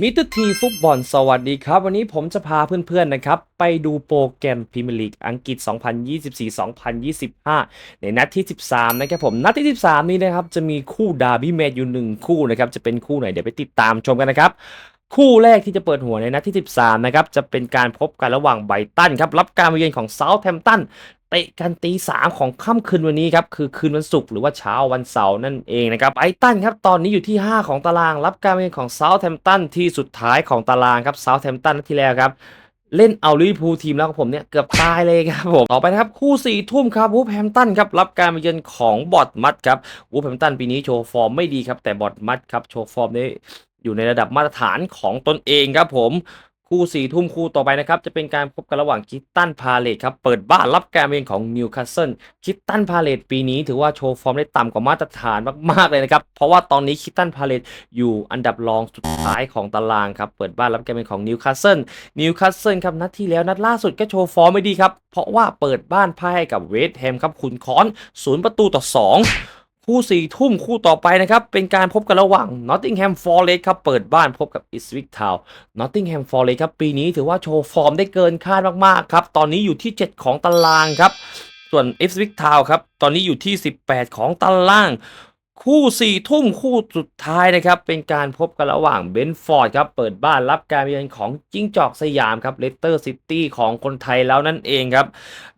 มิตรทีฟุตบอลสวัสดีครับ วันนี้ผมจะพาเพื่อนๆนะครับ ไปดูโปรแกรมพรีเมียร์ลีกอังกฤษ 2024-2025 ในนัดที่ 13 นะครับผม นัดที่ 13 นี้นะครับ จะมีคู่ดาร์บี้แมตช์อยู่หนึ่งคู่นะครับ จะเป็นคู่ไหน เดี๋ยวไปติดตามชมกันนะครับ คู่แรกที่จะเปิดหัวในนัดที่ 13 นะครับ จะเป็นการพบกันระหว่างไบตันครับ รับการมาเยือนของเซาท์แฮมป์ตันเตะกันตีสามของค่ำคืนวันนี้ครับ คือคืนวันศุกร์หรือว่าเช้าวันเสาร์นั่นเองนะครับไบตันครับตอนนี้อยู่ที่ 5 ของตาราง รับการมาเยือนของเซาท์แฮมป์ตันที่สุดท้ายของตารางครับเซาท์แฮมป์ตันนัดที่แล้วครับเล่นเอาลิเวอร์พูลทีมแล้วของผมเนี่ยเกือบตายเลยครับผม ต่อไปนะครับ คู่สี่ทุ่มครับวูฟแฮมตันครับ รับการมาเยือนของบอดมัดครับวูฟแฮมตันปีนี้โชว์ฟอร์มไม่ดีครับ แต่บอดมัดครับ โชว์ฟอร์มได้ อยู่ในระดับมาตรฐานของตนเองครับผมคู่สี่ทุ่มคู่ต่อไปนะครับ จะเป็นการพบกันระหว่างคิตตันพาเลตครับ เปิดบ้านรับการมาเยือนของนิวคาสเซิลคิตตันพาเลตปีนี้ถือว่าโชว์ฟอร์มได้ต่ำกว่ามาตรฐานมาก ๆ เลยนะครับ เพราะว่าตอนนี้คิตตันพาเลตอยู่อันดับรองสุดท้ายของตารางครับ เปิดบ้านรับการมาเยือนของนิวคาสเซิลนิวคาสเซิลครับนัดที่แล้วนัดล่าสุดก็โชว์ฟอร์มไม่ดีครับเพราะว่าเปิดบ้านพ่ายให้กับเวสต์แฮมครับขุนค้อนศูนย์ประตูต่อ 2 คู่สี่ทุ่มคู่ต่อไปนะครับ เป็นการพบกันระหว่าง Nottingham Forest ครับ เปิดบ้านพบกับ Ipswich Town Nottingham Forest ครับ ปีนี้ถือว่าโชว์ฟอร์มได้เกินคาดมาก ๆ ครับ ตอนนี้อยู่ที่ 7 ของตารางครับ ส่วน Ipswich Town ครับ ตอนนี้อยู่ที่ 18 ของตาราง คู่สี่ทุ่มคู่สุดท้ายนะครับ เป็นการพบกันระหว่างเบนฟอร์ดครับ เปิดบ้านรับการเยือนของจิ้งจอกสยามครับเลสเตอร์ซิตี้ของคนไทยแล้วนั่นเองครับ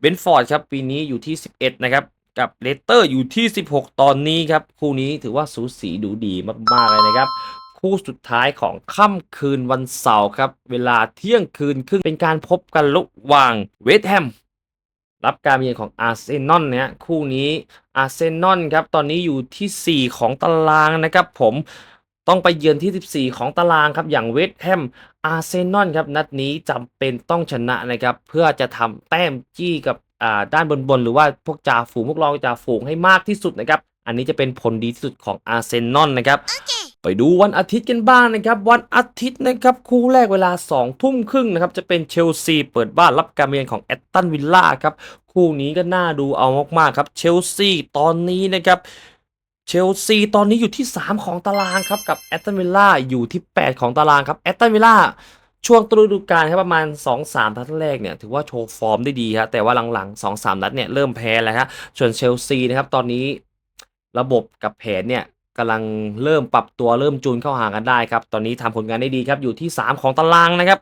เบนฟอร์ดครับปีนี้อยู่ที่ 11 นะครับ กับเลสเตอร์อยู่ที่ 16 ตอนนี้ครับ คู่นี้ถือว่าสูสีดูดีมาก ๆ เลยนะครับ คู่สุดท้ายของค่ำคืนวันเสาร์ครับ เวลาเที่ยงคืนครึ่งเป็นการพบกันระหว่างเวสต์แฮมรับการเยือนของอาร์เซนอลเนี่ยคู่นี้อาร์เซนอลครับ ตอนนี้อยู่ที่ 4 ของตารางนะครับผมต้องไปเยือนที่ 14 ของตารางครับ อย่างเวสต์แฮม อาร์เซนอลครับ นัดนี้จำเป็นต้องชนะนะครับ เพื่อจะทำแต้มจี้กับ ด้านบนๆ หรือว่าพวกจ่าฝูงพวกรองจ่าฝูงให้มากที่สุดนะครับ อันนี้จะเป็นผลดีที่สุดของอาร์เซนอลนะครับ ไปดูวันอาทิตย์กันบ้างนะครับ วันอาทิตย์นะครับคู่แรกเวลา2ทุ่มครึ่งนะครับจะเป็นเชลซีเปิดบ้านรับการมาเยือนของแอตตันวิลล่าครับคู่นี้ก็น่าดูเอามากๆครับเชลซีตอนนี้นะครับเชลซีตอนนี้อยู่ที่ 3 ของตารางครับกับแอตตันวิลล่าอยู่ที่ 8 ของตารางครับแอตตันวิลล่า ช่วงฤดูกาลครับประมาณ 2-3นัดแรกเนี่ยถือว่าโชว์ฟอร์มได้ดีครับแต่ว่าหลังๆ 2-3 นัดเนี่ยเริ่มแพ้แล้วครับส่วนเชลซีนะครับตอนนี้ระบบกับแผนเนี่ยกำลังเริ่มปรับตัวเริ่มจูนเข้าหากันได้ครับ ตอนนี้ทำผลงานได้ดีครับอยู่ที่ 3 ของตารางนะครับ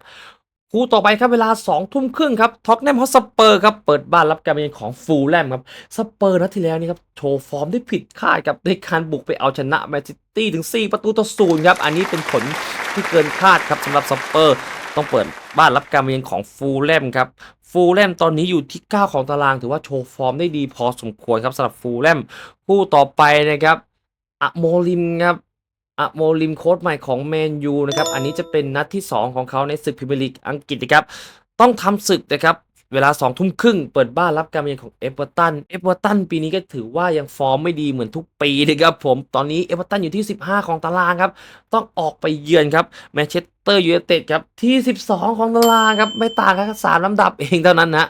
คู่ต่อไปครับเวลา2ทุ่มครึ่งครับท็อกแนมฮอสเปอร์ครับเปิดบ้านรับการมาเยือนของฟูลแลมครับสเปอร์นัดที่แล้วนี่ครับโชว์ฟอร์มได้ผิดคาดครับในการบุกไปเอาชนะแมนซิตี้ถึง 4 ประตูต่อศูนย์ครับอันนี้เป็นผล ที่เกินคาดครับสำหรับสเปอร์ต้องเปิดบ้านรับการมาเยือนของฟูลแลมครับ ฟูลแลมตอนนี้อยู่ที่ 9 ของตารางถือว่าโชว์ฟอร์มได้ดีพอสมควรครับสำหรับฟูลแลมคู่ต่อไปนะครับอะโมลิมครับอะโมลิมโค้ดใหม่ของแมนยูนะครับ อันนี้จะเป็นนัดที่ 2 ของเขาในศึกพรีเมียร์ลีกอังกฤษนะครับ ต้องทำศึกนะครับ เวลา2ทุ่มครึ่งเปิดบ้านรับการมาเยือนของเอเวอร์ตัน เอเวอร์ตันปีนี้ก็ถือว่ายังฟอร์มไม่ดีเหมือนทุกปีนะครับผม ตอนนี้เอเวอร์ตันอยู่ที่ 15 ของตารางครับ ต้องออกไปเยือนครับแมนเชสเตอร์ยูไนเต็ดครับที่ 12 ของตารางครับ ไม่ต่างกันสามลำดับเองเท่านั้นนะ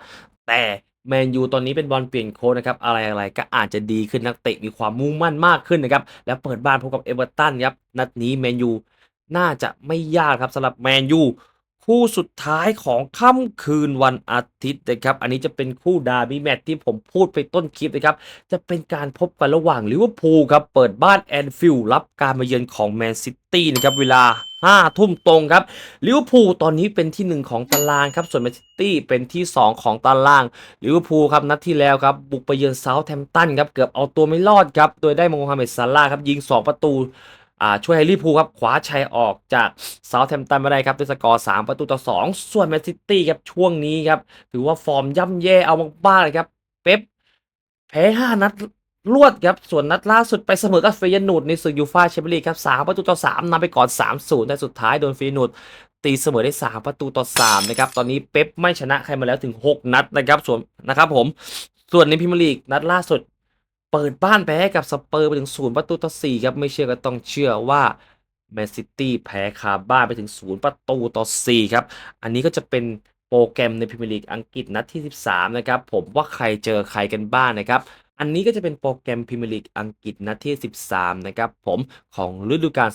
แต่แมนยูตอนนี้เป็นบอลเปลี่ยนโค้ชนะครับ อะไรอะไรก็อาจจะดีขึ้นนักเตะมีความมุ่งมั่นมากขึ้นนะครับ แล้วเปิดบ้านพบกับเอเวอร์ตันครับ นัดนี้แมนยูน่าจะไม่ยากครับสำหรับแมนยู คู่สุดท้ายของค่ำคืนวันอาทิตย์นะครับ อันนี้จะเป็นคู่ดาร์บี้แมตช์ที่ผมพูดไปต้นคลิปนะครับ จะเป็นการพบกันระหว่างลิเวอร์พูลครับ เปิดบ้านแอนฟิลด์รับการมาเยือนของแมนซิตี้นะครับ เวลา5ทุ่มตรงครับลิเวอร์พูลตอนนี้เป็นที่ 1 ของตารางครับ ส่วนแมนซิตี้เป็นที่ 2 ของตารางลิเวอร์พูลครับนัดที่แล้วครับบุกไปเยือนเซาท์แฮมป์ตันครับเกือบเอาตัวไม่รอดครับโดยได้โมฮัมเหม็ดซาลาห์ครับยิง 2 ประตู ช่วยให้ลิเวอร์พูลครับคว้าชัยออกจากเซาท์แฮมป์ตันมาได้ครับด้วยสกอร์ 3 ประตูต่อ 2 ส่วนแมนซิตี้ครับช่วงนี้ครับถือว่าฟอร์มย่ำแย่เอามากๆเลยครับเป๊ปแพ้ 5 นัดรวดครับ ส่วนนัดล่าสุดไปเสมอกับเฟยนูดในศึกยูฟ่าแชมเปี้ยนลีกครับ3ประตูต่อ3นำไปก่อน 3-0 แต่สุดท้ายโดนเฟยนูดตีเสมอได้ 3 ประตูต่อ3นะครับ ตอนนี้เป๊ปไม่ชนะใครมาแล้วถึง 6 นัดนะครับ ส่วนนะครับผม ส่วนในพรีเมียร์ลีกนัดล่าสุด เปิดบ้านแพ้กับสเปอร์ไปถึง0ประตูต่อ4ครับไม่เชื่อก็ต้องเชื่อว่าแมนซิตี้แพ้คาบ้านไปถึง0ประตูต่อ4ครับ อันนี้ก็จะเป็นโปรแกรมในพรีเมียร์ลีกอังกฤษนัดที่ 13 นะครับ ผมว่าใครเจอใครกันบ้างนะครับ อันนี้ก็จะเป็นโปรแกรมพรีเมียร์ลีกอังกฤษนัดที่ 13 นะครับ ผมของฤดูกาล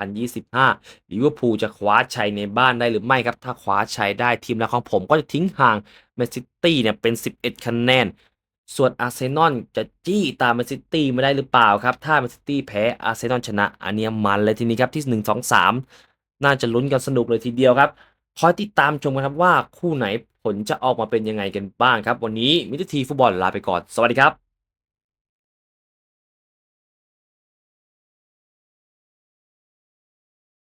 2024-2025ลิเวอร์พูลจะคว้าชัยในบ้านได้หรือไม่ครับ ถ้าคว้าชัยได้ทีมหลักของผมก็จะทิ้งห่างแมนซิตี้เนี่ยเป็น 11 คะแนน ส่วนอาร์เซนอลจะจี้ตามแมนซิตี้ไม่ได้หรือเปล่าครับ ถ้าแมนซิตี้แพ้อาร์เซนอลชนะ อันเนี้ยมันเลยทีนี้ครับที่ 1 2 3 น่าจะลุ้นกันสนุกเลยทีเดียวครับ คอยติดตามชมกันครับว่าคู่ไหนผลจะออกมาเป็นยังไงกันบ้างครับ วันนี้มิตรทีฟุตบอลลาไปก่อน สวัสดีครับ